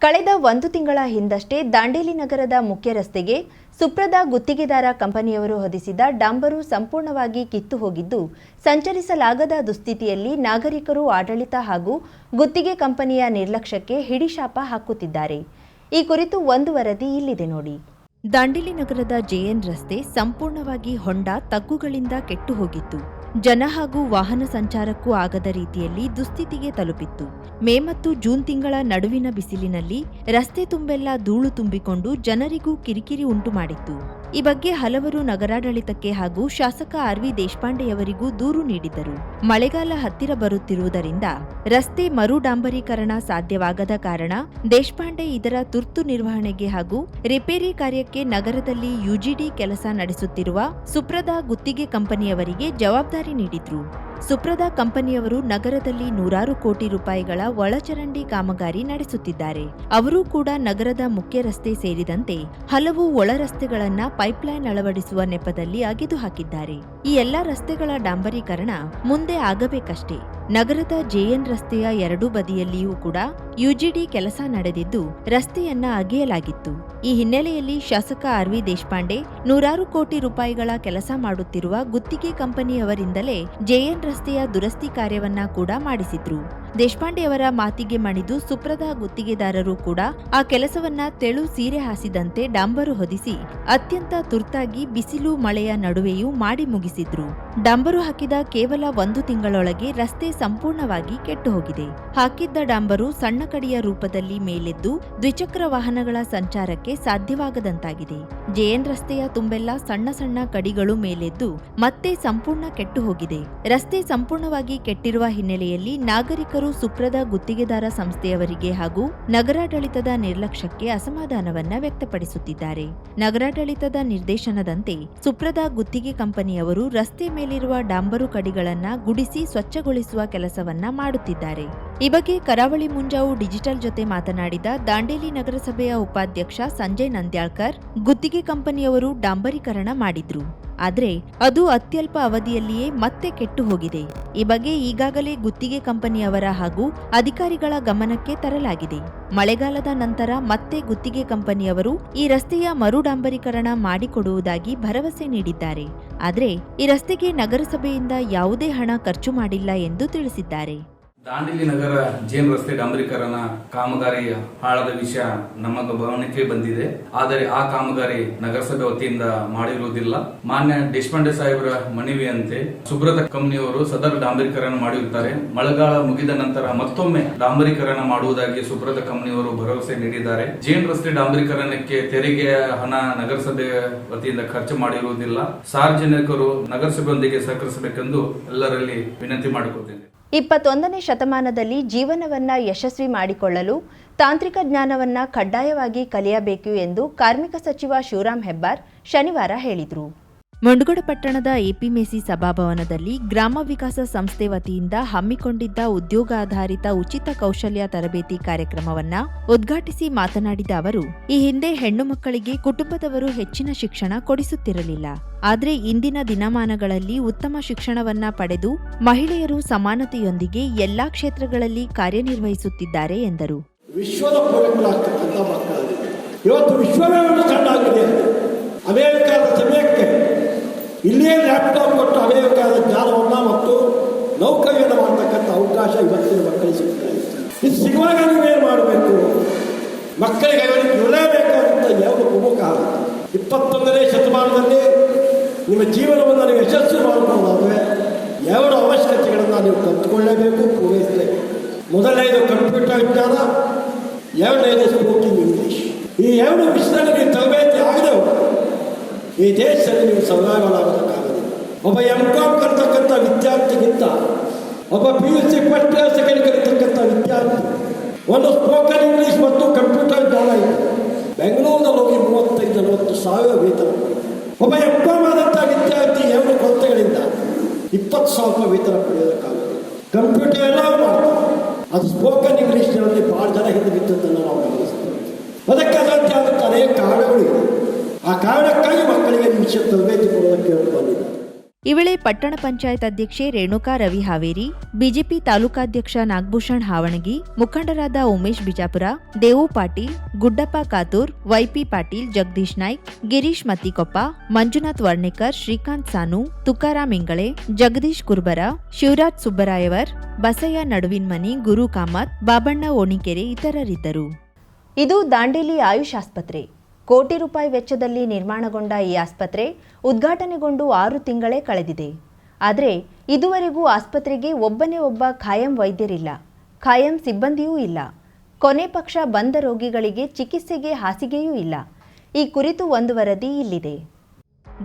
ಕಳೆದ ಒಂದು ತಿಂಗಳ ಹಿಂದಷ್ಟೇ ದಾಂಡೇಲಿ ನಗರದ ಮುಖ್ಯ ರಸ್ತೆಗೆ ಸುಪ್ರದ ಗುತ್ತಿಗೆದಾರ ಕಂಪನಿಯವರು ಹೊದಿಸಿದ ಡಾಂಬರು ಸಂಪೂರ್ಣವಾಗಿ ಕಿತ್ತು ಹೋಗಿದ್ದು, ಸಂಚರಿಸಲಾಗದ ದುಸ್ಥಿತಿಯಲ್ಲಿ ನಾಗರಿಕರು, ಆಡಳಿತ ಹಾಗೂ ಗುತ್ತಿಗೆ ಕಂಪನಿಯ ನಿರ್ಲಕ್ಷ್ಯಕ್ಕೆ ಹಿಡಿಶಾಪ ಹಾಕುತ್ತಿದ್ದಾರೆ. ಈ ಕುರಿತು ಒಂದು ವರದಿ ಇಲ್ಲಿದೆ ನೋಡಿ. ದಾಂಡೇಲಿ ನಗರದ ಜೆಎನ್ ರಸ್ತೆ ಸಂಪೂರ್ಣವಾಗಿ ಹೊಂಡ ತಗ್ಗುಗಳಿಂದ ಕೆಟ್ಟು ಹೋಗಿತ್ತು. ಜನ ಹಾಗೂ ವಾಹನ ಸಂಚಾರಕ್ಕೂ ಆಗದ ರೀತಿಯಲ್ಲಿ ದುಸ್ಥಿತಿಗೆ ತಲುಪಿತ್ತು. ಮೇ ಮತ್ತು ಜೂನ್ ತಿಂಗಳ ನಡುವಿನ ಬಿಸಿಲಿನಲ್ಲಿ ರಸ್ತೆ ತುಂಬೆಲ್ಲ ಧೂಳು ತುಂಬಿಕೊಂಡು ಜನರಿಗೂ ಕಿರಿಕಿರಿ ಉಂಟು ಮಾಡಿತ್ತು ಈ ಬಗ್ಗೆ ಹಲವರು ನಗರಾಡಳಿತಕ್ಕೆ ಹಾಗೂ ಶಾಸಕ ಆರ್ ವಿ ದೇಶಪಾಂಡೆಯವರಿಗೂ ದೂರು ನೀಡಿದ್ದರು. ಮಳೆಗಾಲ ಹತ್ತಿರ ಬರುತ್ತಿರುವುದರಿಂದ ರಸ್ತೆ ಮರು ಡಾಂಬರೀಕರಣ ಸಾಧ್ಯವಾಗದ ಕಾರಣ ದೇಶಪಾಂಡೆ ಇದರ ತುರ್ತು ನಿರ್ವಹಣೆಗೆ ಹಾಗೂ ರಿಪೇರಿ ಕಾರ್ಯಕ್ಕೆ ನಗರದಲ್ಲಿ ಯುಜಿಡಿ ಕೆಲಸ ನಡೆಸುತ್ತಿರುವ ಸುಪ್ರದ ಗುತ್ತಿಗೆ ಕಂಪನಿಯವರಿಗೆ ಜವಾಬ್ದಾರಿ ನೀಡಿದ್ರು. ಸುಪ್ರದ ಕಂಪನಿಯವರು ನಗರದಲ್ಲಿ ನೂರಾರು ಕೋಟಿ ರೂಪಾಯಿಗಳ ಒಳಚರಂಡಿ ಕಾಮಗಾರಿ ನಡೆಸುತ್ತಿದ್ದಾರೆ. ಅವರೂ ಕೂಡ ನಗರದ ಮುಖ್ಯ ರಸ್ತೆ ಸೇರಿದಂತೆ ಹಲವು ಒಳ ರಸ್ತೆಗಳನ್ನ ಪೈಪ್ಲೈನ್ ಅಳವಡಿಸುವ ನೆಪದಲ್ಲಿ ಅಗೆದು ಹಾಕಿದ್ದಾರೆ ಈ ಎಲ್ಲಾ ರಸ್ತೆಗಳ ಡಾಂಬರೀಕರಣ ಮುಂದೆ ಆಗಬೇಕಷ್ಟೇ. ನಗರದ ಜೆಎನ್ ರಸ್ತೆಯ ಎರಡೂ ಬದಿಯಲ್ಲಿಯೂ ಕೂಡ ಯುಜಿಡಿ ಕೆಲಸ ನಡೆದಿದ್ದು ರಸ್ತೆಯನ್ನ ಅಗೆಯಲಾಗಿತ್ತು. ಈ ಹಿನ್ನೆಲೆಯಲ್ಲಿ ಶಾಸಕ ಆರ್ ವಿ ದೇಶಪಾಂಡೆ ನೂರಾರು ಕೋಟಿ ರೂಪಾಯಿಗಳ ಕೆಲಸ ಮಾಡುತ್ತಿರುವ ಗುತ್ತಿಗೆ ಕಂಪನಿಯವರಿಂದಲೇ ಜೆಎನ್ ರಸ್ತೆಯ ದುರಸ್ತಿ ಕಾರ್ಯವನ್ನ ಕೂಡ ಮಾಡಿಸಿದ್ರು. ದೇಶಪಾಂಡೆಯವರ ಮಾತಿಗೆ ಮಣಿದು ಸುಪ್ರದ ಗುತ್ತಿಗೆದಾರರು ಕೂಡ ಆ ಕೆಲಸವನ್ನ ತೆಳು ಸೀರೆ ಹಾಸಿದಂತೆ ಡಾಂಬರು ಹೊದಿಸಿ ಅತ್ಯಂತ ತುರ್ತಾಗಿ ಬಿಸಿಲು ಮಳೆಯ ನಡುವೆಯೂ ಮಾಡಿ ಮುಗಿಸಿದ್ರು. ಡಾಂಬರು ಹಾಕಿದ ಕೇವಲ ಒಂದು ತಿಂಗಳೊಳಗೆ ರಸ್ತೆ ಸಂಪೂರ್ಣವಾಗಿ ಕೆಟ್ಟು ಹೋಗಿದೆ ಹಾಕಿದ್ದ ಡಾಂಬರು ಸಣ್ಣ ಕಡಿಯ ರೂಪದಲ್ಲಿ ಮೇಲೆದ್ದು ದ್ವಿಚಕ್ರ ವಾಹನಗಳ ಸಂಚಾರಕ್ಕೆ ಸಾಧ್ಯವಾಗದಂತಾಗಿದೆ. ಜೆಎನ್ ರಸ್ತೆಯ ತುಂಬೆಲ್ಲ ಸಣ್ಣ ಸಣ್ಣ ಕಡಿಗಳು ಮೇಲೆದ್ದು ಮತ್ತೆ ಸಂಪೂರ್ಣ ಕೆಟ್ಟು ಹೋಗಿದೆ ರಸ್ತೆ ಸಂಪೂರ್ಣವಾಗಿ ಕೆಟ್ಟಿರುವ ಹಿನ್ನೆಲೆಯಲ್ಲಿ ನಾಗರಿಕರು ಸುಪ್ರದ ಗುತ್ತಿಗೆದಾರ ಸಂಸ್ಥೆಯವರಿಗೆ ಹಾಗೂ ನಗರಾಡಳಿತದ ನಿರ್ಲಕ್ಷ್ಯಕ್ಕೆ ಅಸಮಾಧಾನವನ್ನ ವ್ಯಕ್ತಪಡಿಸುತ್ತಿದ್ದಾರೆ. ನಗರಾಡಳಿತದ ನಿರ್ದೇಶನದಂತೆ ಸುಪ್ರದ ಗುತ್ತಿಗೆ ಕಂಪನಿಯವರು ರಸ್ತೆ ಮೇಲಿರುವ ಡಾಂಬರು ಕಡಿಗಳನ್ನ ಗುಡಿಸಿ ಸ್ವಚ್ಛಗೊಳಿಸುವ ಕೆಲಸವನ್ನ ಮಾಡುತ್ತಿದ್ದಾರೆ. ಈ ಬಗ್ಗೆ ಕರಾವಳಿ ಮುಂಜಾವು ಡಿಜಿಟಲ್ ಜೊತೆ ಮಾತನಾಡಿದ ದಾಂಡೇಲಿ ನಗರಸಭೆಯ ಉಪಾಧ್ಯಕ್ಷ ಸಂಜಯ್ ನಂದ್ಯಾಳ್ಕರ್, ಗುತ್ತಿಗೆ ಕಂಪನಿಯವರು ಡಾಂಬರೀಕರಣ ಮಾಡಿದ್ರು. ಆದ್ರೆ ಅದು ಅತ್ಯಲ್ಪ ಅವಧಿಯಲ್ಲಿಯೇ ಮತ್ತೆ ಕೆಟ್ಟು ಹೋಗಿದೆ ಈ ಬಗ್ಗೆ ಈಗಾಗಲೇ ಗುತ್ತಿಗೆ ಕಂಪನಿಯವರ ಹಾಗೂ ಅಧಿಕಾರಿಗಳ ಗಮನಕ್ಕೆ ತರಲಾಗಿದೆ. ಮಳೆಗಾಲದ ನಂತರ ಮತ್ತೆ ಗುತ್ತಿಗೆ ಕಂಪನಿಯವರು ಈ ರಸ್ತೆಯ ಮರುಡಾಂಬರೀಕರಣ ಮಾಡಿಕೊಡುವುದಾಗಿ ಭರವಸೆ ನೀಡಿದ್ದಾರೆ. ಆದರೆ ಈ ರಸ್ತೆಗೆ ನಗರಸಭೆಯಿಂದ ಯಾವುದೇ ಹಣ ಖರ್ಚು ಮಾಡಿಲ್ಲ ಎಂದು ತಿಳಿಸಿದ್ದಾರೆ. ದಾಂಡೇಲಿ ನಗರ ಜೇನ್ ರಸ್ತೆ ಡಾಂಬರೀಕರಣ ಕಾಮಗಾರಿ ಹಾಳದ ವಿಷಯ ನಮ್ಮ ಗಮನಕ್ಕೆ ಬಂದಿದೆ. ಆದರೆ ಆ ಕಾಮಗಾರಿ ನಗರಸಭೆ ವತಿಯಿಂದ ಮಾಡಿರುವುದಿಲ್ಲ. ಮಾನ್ಯ ದೇಶಪಾಂಡೆ ಸಾಹೇಬರ ಮನವಿಯಂತೆ ಸುಬ್ರತ ಕಂಪನಿಯವರು ಸದರ ಡಾಂಬರೀಕರಣ ಮಾಡಿರುತ್ತಾರೆ. ಮಳೆಗಾಲ ಮುಗಿದ ನಂತರ ಮತ್ತೊಮ್ಮೆ ಡಾಂಬರೀಕರಣ ಮಾಡುವುದಾಗಿ ಸುಬ್ರತ ಕಂಪನಿಯವರು ಭರವಸೆ ನೀಡಿದ್ದಾರೆ. ಜೇನ್ ರಸ್ತೆ ಡಾಂಬರೀಕರಣಕ್ಕೆ ತೆರಿಗೆ ಹಣ ನಗರಸಭೆ ವತಿಯಿಂದ ಖರ್ಚು ಮಾಡಿರುವುದಿಲ್ಲ. ಸಾರ್ವಜನಿಕರು ನಗರಸಭೆಯೊಂದಿಗೆ ಸಹಕರಿಸಬೇಕೆಂದು ಎಲ್ಲರಲ್ಲಿ ವಿನಂತಿ ಮಾಡಿಕೊಳ್ತೇನೆ. ಇಪ್ಪತ್ತೊಂದನೇ ಶತಮಾನದಲ್ಲಿ ಜೀವನವನ್ನ ಯಶಸ್ವಿ ಮಾಡಿಕೊಳ್ಳಲು ತಾಂತ್ರಿಕ ಜ್ಞಾನವನ್ನ ಕಡ್ಡಾಯವಾಗಿ ಕಲಿಯಬೇಕು ಎಂದು ಕಾರ್ಮಿಕ ಸಚಿವ ಶಿವರಾಂ ಹೆಬ್ಬಾರ್ ಶನಿವಾರ ಹೇಳಿದರು. ಮುಂಡಗೋಡ ಪಟ್ಟಣದ ಎಪಿಮೆಸಿ ಸಭಾಭವನದಲ್ಲಿ ಗ್ರಾಮ ವಿಕಾಸ ಸಂಸ್ಥೆ ವತಿಯಿಂದ ಹಮ್ಮಿಕೊಂಡಿದ್ದ ಉದ್ಯೋಗಾಧಾರಿತ ಉಚಿತ ಕೌಶಲ್ಯ ತರಬೇತಿ ಕಾರ್ಯಕ್ರಮವನ್ನ ಉದ್ಘಾಟಿಸಿ ಮಾತನಾಡಿದ ಅವರು, ಈ ಹಿಂದೆ ಹೆಣ್ಣು ಮಕ್ಕಳಿಗೆ ಕುಟುಂಬದವರು ಹೆಚ್ಚಿನ ಶಿಕ್ಷಣ ಕೊಡಿಸುತ್ತಿರಲಿಲ್ಲ. ಆದರೆ ಇಂದಿನ ದಿನಮಾನಗಳಲ್ಲಿ ಉತ್ತಮ ಶಿಕ್ಷಣವನ್ನ ಪಡೆದು ಮಹಿಳೆಯರು ಸಮಾನತೆಯೊಂದಿಗೆ ಎಲ್ಲಾ ಕ್ಷೇತ್ರಗಳಲ್ಲಿ ಕಾರ್ಯನಿರ್ವಹಿಸುತ್ತಿದ್ದಾರೆ ಎಂದರು. ವಿಶ್ವದ ಇಲ್ಲಿಯೇ ಲ್ಯಾಪ್ಟಾಪ್ ಕೊಟ್ಟು ಅವೇಕಾದ ಜ್ಞಾನವನ್ನು ಮತ್ತು ನೌಕರಿಯನ್ನು ಮಾಡ್ತಕ್ಕಂಥ ಅವಕಾಶ ಇವತ್ತಿನ ಮಕ್ಕಳಿಗೆ ಸಿಗ್ತಾ ಇದೆ ಇದು ಸಿಗುವಾಗ ನೀವೇನು ಮಾಡಬೇಕು? ಮಕ್ಕಳಿಗೆ ಅವರಿಗೆ ಇರಲೇಬೇಕಾದಂಥ ಎರಡು ಪ್ರಮುಖ ಇಪ್ಪತ್ತೊಂದನೇ ಶತಮಾನದಲ್ಲಿ ನಿಮ್ಮ ಜೀವನವನ್ನು ನೀವು ಯಶಸ್ಸು ಮಾಡಿಕೊಳ್ಳೋದಾದರೆ ಎರಡು ಅವಶ್ಯಕತೆಗಳನ್ನು ನೀವು ಕಲ್ತುಕೊಳ್ಳಲೇಬೇಕು ಪೂರೈಸಲೇಬೇಕು. ಮೊದಲನೇದು ಕಂಪ್ಯೂಟರ್ ವಿಜ್ಞಾನ, ಎರಡನೇದು ಸ್ಪೋಕಿಂಗ್ ಇಂಗ್ಲೀಷ್. ಈ ಎರಡು ವಿಷಯದಲ್ಲಿ ನೀವು ತರಬೇತಿ ಈ ದೇಶದಲ್ಲಿ ನೀವು ಸರ್ವೈವಲ್ ಒಬ್ಬ ಎಂ ಕಾಮ್ ಕರ್ತಕ್ಕಂಥ ವಿದ್ಯಾರ್ಥಿಗಿಂತ ಒಬ್ಬ P U C first class second ಕಲಿತಕ್ಕಂಥ ವಿದ್ಯಾರ್ಥಿ, ಒಂದು ಸ್ಪೋಕನ್ ಇಂಗ್ಲೀಷ್ ಮತ್ತು ಕಂಪ್ಯೂಟರ್ ಜ್ಞಾನ ಇದೆ. ಬೆಂಗಳೂರಿನಲ್ಲಿ ಹೋಗಿ ಮೂವತ್ತೈದು, ನಲವತ್ತು ಸಾವಿರ ವೇತನ. ಒಬ್ಬ ಎಂ ಕಾಮ್ ಆದಂಥ ವಿದ್ಯಾರ್ಥಿ ಎರಡು ಕೊರತೆಗಳಿಂದ ಇಪ್ಪತ್ತು ಸಾವಿರ ರೂಪಾಯಿ ವೇತನ ಪಡೆಯೋದಕ್ಕಾಗುತ್ತೆ ಕಂಪ್ಯೂಟರ್ ಎಲ್ಲ ಮಾಡ್ತಾರೆ ಅದು ಸ್ಪೋಕನ್ ಇಂಗ್ಲೀಷ್ನಲ್ಲಿ ಭಾಳ ಜನ ಹಿಂದೆ ಬಿದ್ದದ್ದನ್ನು ನಾವು ಗಮನಿಸ್ತೇವೆ. ಅದಕ್ಕೆ ಅದರಂತೆ ಆದಂಥ ಅನೇಕ ಕಾರಣಗಳಿವೆ ಆ ಕಾರಣಕ್ಕಾಗಿ ಮಕ್ಕಳಿಗೆ ನಿಮಿಷ ತರಬೇತಿ ಈ ವೇಳೆ ಪಟ್ಟಣ ಪಂಚಾಯತ್ ಅಧ್ಯಕ್ಷೆ ರೇಣುಕಾ ರವಿ ಹಾವೇರಿ, ಬಿಜೆಪಿ ತಾಲೂಕಾಧ್ಯಕ್ಷ ನಾಗಭೂಷಣ್ ಹಾವಣಗಿ, ಮುಖಂಡರಾದ ಉಮೇಶ್ ಬಿಜಾಪುರ, ದೇವು ಪಾಟೀಲ್, ಗುಡ್ಡಪ್ಪ ಕಾತೂರ್, ವೈಪಿ ಪಾಟೀಲ್, ಜಗದೀಶ್ ನಾಯ್ಕ್, ಗಿರೀಶ್ ಮತ್ತಿಕೊಪ್ಪ, ಮಂಜುನಾಥ್ ವರ್ಣೇಕರ್, ಶ್ರೀಕಾಂತ್ ಸಾನು, ತುಕಾರಾಮ್ ಇಂಗಳೆ, ಜಗದೀಶ್ ಕುರ್ಬರ, ಶಿವರಾಜ್ ಸುಬ್ಬರಾಯವರ್, ಬಸಯ್ಯ ನಡುವಿನ್ಮನಿ, ಗುರು ಕಾಮತ್, ಬಾಬಣ್ಣ ಓಣಿಕೆರೆ ಇತರರಿದ್ದರು. ಇದು ದಾಂಡೇಲಿ ಆಯುಷ್ ಆಸ್ಪತ್ರೆ. ಕೋಟಿ ರೂಪಾಯಿ ವೆಚ್ಚದಲ್ಲಿ ನಿರ್ಮಾಣಗೊಂಡ ಈ ಆಸ್ಪತ್ರೆ ಉದ್ಘಾಟನೆಗೊಂಡು ಆರು ತಿಂಗಳೇ ಕಳೆದಿದೆ. ಆದರೆ ಇದುವರೆಗೂ ಆಸ್ಪತ್ರೆಗೆ ಒಬ್ಬನೇ ಒಬ್ಬ ಖಾಯಂ ವೈದ್ಯರಿಲ್ಲ. ಖಾಯಂ ಸಿಬ್ಬಂದಿಯೂ ಇಲ್ಲ. ಕೊನೆ ಪಕ್ಷ ಬಂದ ರೋಗಿಗಳಿಗೆ ಚಿಕಿತ್ಸೆಗೆ ಹಾಸಿಗೆಯೂ ಇಲ್ಲ. ಈ ಕುರಿತು ಒಂದು ವರದಿ ಇಲ್ಲಿದೆ.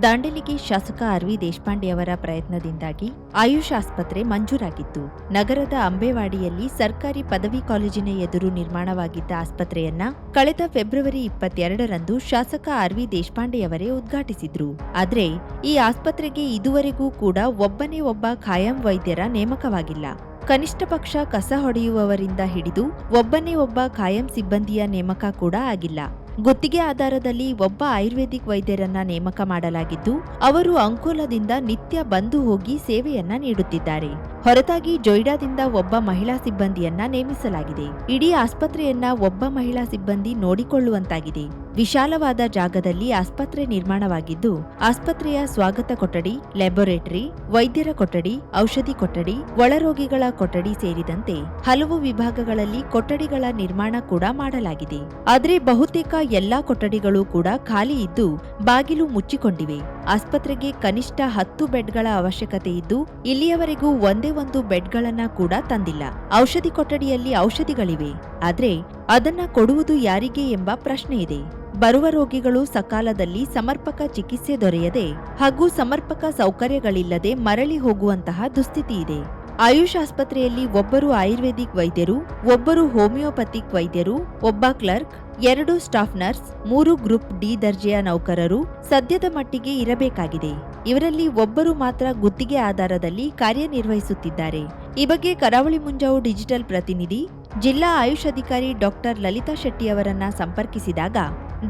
ದಾಂಡೇಲಿಗೆ ಶಾಸಕ ಆರ್ ವಿ ದೇಶಪಾಂಡೆಯವರ ಪ್ರಯತ್ನದಿಂದಾಗಿ ಆಯುಷ್ ಆಸ್ಪತ್ರೆ ಮಂಜೂರಾಗಿತ್ತು. ನಗರದ ಅಂಬೇವಾಡಿಯಲ್ಲಿ ಸರ್ಕಾರಿ ಪದವಿ ಕಾಲೇಜಿನ ಎದುರು ನಿರ್ಮಾಣವಾಗಿದ್ದ ಆಸ್ಪತ್ರೆಯನ್ನ ಕಳೆದ ಫೆಬ್ರವರಿ ಇಪ್ಪತ್ತೆರಡರಂದು ಶಾಸಕ ಆರ್ ವಿ ದೇಶಪಾಂಡೆಯವರೇ ಉದ್ಘಾಟಿಸಿದ್ರು. ಆದರೆ ಈ ಆಸ್ಪತ್ರೆಗೆ ಇದುವರೆಗೂ ಕೂಡ ಒಬ್ಬನೇ ಒಬ್ಬ ಖಾಯಂ ವೈದ್ಯರ ನೇಮಕವಾಗಿಲ್ಲ. ಕನಿಷ್ಠ ಪಕ್ಷ ಕಸ ಹೊಡೆಯುವವರಿಂದ ಹಿಡಿದು ಒಬ್ಬನೇ ಒಬ್ಬ ಖಾಯಂ ಸಿಬ್ಬಂದಿಯ ನೇಮಕ ಕೂಡ ಆಗಿಲ್ಲ. ಗುತ್ತಿಗೆ ಆಧಾರದಲ್ಲಿ ಒಬ್ಬ ಆಯುರ್ವೇದಿಕ್ ವೈದ್ಯರನ್ನ ನೇಮಕ ಮಾಡಲಾಗಿದ್ದು, ಅವರು ಅಂಕೋಲದಿಂದ ನಿತ್ಯ ಬಂದು ಹೋಗಿ ಸೇವೆಯನ್ನ ನೀಡುತ್ತಿದ್ದಾರೆ. ಹೊರತಾಗಿ ಜೊಯ್ಡಾದಿಂದ ಒಬ್ಬ ಮಹಿಳಾ ಸಿಬ್ಬಂದಿಯನ್ನ ನೇಮಿಸಲಾಗಿದೆ. ಇಡೀ ಆಸ್ಪತ್ರೆಯನ್ನ ಒಬ್ಬ ಮಹಿಳಾ ಸಿಬ್ಬಂದಿ ನೋಡಿಕೊಳ್ಳುವಂತಾಗಿದೆ. ವಿಶಾಲವಾದ ಜಾಗದಲ್ಲಿ ಆಸ್ಪತ್ರೆ ನಿರ್ಮಾಣವಾಗಿದ್ದು, ಆಸ್ಪತ್ರೆಯ ಸ್ವಾಗತ ಕೊಠಡಿ, ಲ್ಯಾಬೊರೇಟರಿ, ವೈದ್ಯರ ಕೊಠಡಿ, ಔಷಧಿ ಕೊಠಡಿ, ಒಳರೋಗಿಗಳ ಕೊಠಡಿ ಸೇರಿದಂತೆ ಹಲವು ವಿಭಾಗಗಳಲ್ಲಿ ಕೊಠಡಿಗಳ ನಿರ್ಮಾಣ ಕೂಡ ಮಾಡಲಾಗಿದೆ. ಆದರೆ ಬಹುತೇಕ ಎಲ್ಲಾ ಕೊಠಡಿಗಳು ಕೂಡ ಖಾಲಿ ಇದ್ದು, ಬಾಗಿಲು ಮುಚ್ಚಿಕೊಂಡಿವೆ. ಆಸ್ಪತ್ರೆಗೆ ಕನಿಷ್ಠ ಹತ್ತು ಬೆಡ್ಗಳ ಅವಶ್ಯಕತೆ ಇದ್ದು, ಇಲ್ಲಿಯವರೆಗೂ ಒಂದೇ ಒಂದು ಬೆಡ್ಗಳನ್ನ ಕೂಡ ತಂದಿಲ್ಲ. ಔಷಧಿ ಕೊಠಡಿಯಲ್ಲಿ ಔಷಧಿಗಳಿವೆ. ಆದ್ರೆ ಅದನ್ನ ಕೊಡುವುದು ಯಾರಿಗೆ ಎಂಬ ಪ್ರಶ್ನೆ ಇದೆ. ಬರುವ ರೋಗಿಗಳು ಸಕಾಲದಲ್ಲಿ ಸಮರ್ಪಕ ಚಿಕಿತ್ಸೆ ದೊರೆಯದೆ ಹಾಗೂ ಸಮರ್ಪಕ ಸೌಕರ್ಯಗಳಿಲ್ಲದೆ ಮರಳಿ ಹೋಗುವಂತಹ ದುಸ್ಥಿತಿ ಇದೆ. ಆಯುಷ್ ಆಸ್ಪತ್ರೆಯಲ್ಲಿ ಒಬ್ಬರು ಆಯುರ್ವೇದಿಕ್ ವೈದ್ಯರು, ಒಬ್ಬರು ಹೋಮಿಯೋಪತಿಕ್ ವೈದ್ಯರು, ಒಬ್ಬ ಕ್ಲರ್ಕ್, ಎರಡು ಸ್ಟಾಫ್ ನರ್ಸ್, ಮೂರು ಗ್ರೂಪ್ ಡಿ ದರ್ಜೆಯ ನೌಕರರು ಸದ್ಯದ ಮಟ್ಟಿಗೆ ಇರಬೇಕಾಗಿದೆ. ಇವರಲ್ಲಿ ಒಬ್ಬರು ಮಾತ್ರ ಗುತ್ತಿಗೆ ಆಧಾರದಲ್ಲಿ ಕಾರ್ಯನಿರ್ವಹಿಸುತ್ತಿದ್ದಾರೆ. ಈ ಬಗ್ಗೆ ಕರಾವಳಿ ಮುಂಜಾವು ಡಿಜಿಟಲ್ ಪ್ರತಿನಿಧಿ ಜಿಲ್ಲಾ ಆಯುಷ್ ಅಧಿಕಾರಿ ಡಾಕ್ಟರ್ ಲಲಿತಾ ಶೆಟ್ಟಿಯವರನ್ನ ಸಂಪರ್ಕಿಸಿದಾಗ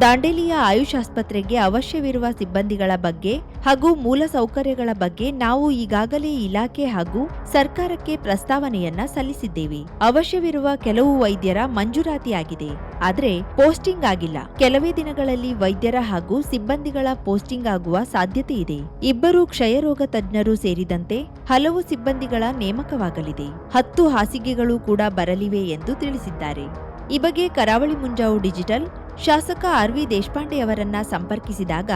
ದಾಂಡೇಲಿಯ ಆಯುಷ್ ಆಸ್ಪತ್ರೆಗೆ ಅವಶ್ಯವಿರುವ ಸಿಬ್ಬಂದಿಗಳ ಬಗ್ಗೆ ಹಾಗೂ ಮೂಲ ಸೌಕರ್ಯಗಳ ಬಗ್ಗೆ ನಾವು ಈಗಾಗಲೇ ಇಲಾಖೆ ಹಾಗೂ ಸರ್ಕಾರಕ್ಕೆ ಪ್ರಸ್ತಾವನೆಯನ್ನ ಸಲ್ಲಿಸಿದ್ದೇವೆ. ಅವಶ್ಯವಿರುವ ಕೆಲವು ವೈದ್ಯರ ಮಂಜೂರಾತಿಯಾಗಿದೆ. ಆದರೆ ಪೋಸ್ಟಿಂಗ್ ಆಗಿಲ್ಲ. ಕೆಲವೇ ದಿನಗಳಲ್ಲಿ ವೈದ್ಯರ ಹಾಗೂ ಸಿಬ್ಬಂದಿಗಳ ಪೋಸ್ಟಿಂಗ್ ಆಗುವ ಸಾಧ್ಯತೆ ಇದೆ. ಇಬ್ಬರು ಕ್ಷಯರೋಗ ತಜ್ಞರು ಸೇರಿದಂತೆ ಹಲವು ಸಿಬ್ಬಂದಿಗಳ ನೇಮಕವಾಗಲಿದೆ. ಹತ್ತು ಹಾಸಿಗೆಗಳು ಕೂಡ ಬರಲಿವೆ ಎಂದು ತಿಳಿಸಿದ್ದಾರೆ. ಈ ಬಗ್ಗೆ ಕರಾವಳಿ ಮುಂಜಾವು ಡಿಜಿಟಲ್ ಶಾಸಕ ಆರ್ ವಿ ದೇಶಪಾಂಡೆಯವರನ್ನ ಸಂಪರ್ಕಿಸಿದಾಗ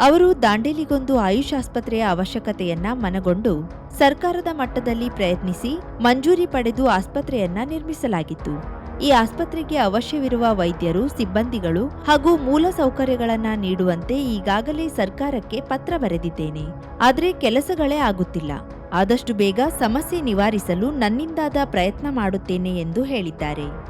ಅವರು ದಾಂಡೇಲಿಗೊಂದು ಆಯುಷ್ ಆಸ್ಪತ್ರೆಯ ಅವಶ್ಯಕತೆಯನ್ನ ಮನಗೊಂಡು ಸರ್ಕಾರದ ಮಟ್ಟದಲ್ಲಿ ಪ್ರಯತ್ನಿಸಿ ಮಂಜೂರಿ ಪಡೆದು ಆಸ್ಪತ್ರೆಯನ್ನ ನಿರ್ಮಿಸಲಾಗಿತ್ತು. ಈ ಆಸ್ಪತ್ರೆಗೆ ಅವಶ್ಯವಿರುವ ವೈದ್ಯರು, ಸಿಬ್ಬಂದಿಗಳು ಹಾಗೂ ಮೂಲ ಸೌಕರ್ಯಗಳನ್ನ ನೀಡುವಂತೆ ಈಗಾಗಲೇ ಸರ್ಕಾರಕ್ಕೆ ಪತ್ರ ಬರೆದಿದ್ದೇನೆ. ಆದರೆ ಕೆಲಸಗಳೇ ಆಗುತ್ತಿಲ್ಲ. ಆದಷ್ಟು ಬೇಗ ಸಮಸ್ಯೆ ನಿವಾರಿಸಲು ನನ್ನಿಂದಾದ ಪ್ರಯತ್ನ ಮಾಡುತ್ತೇನೆ ಎಂದು ಹೇಳಿದ್ದಾರೆ.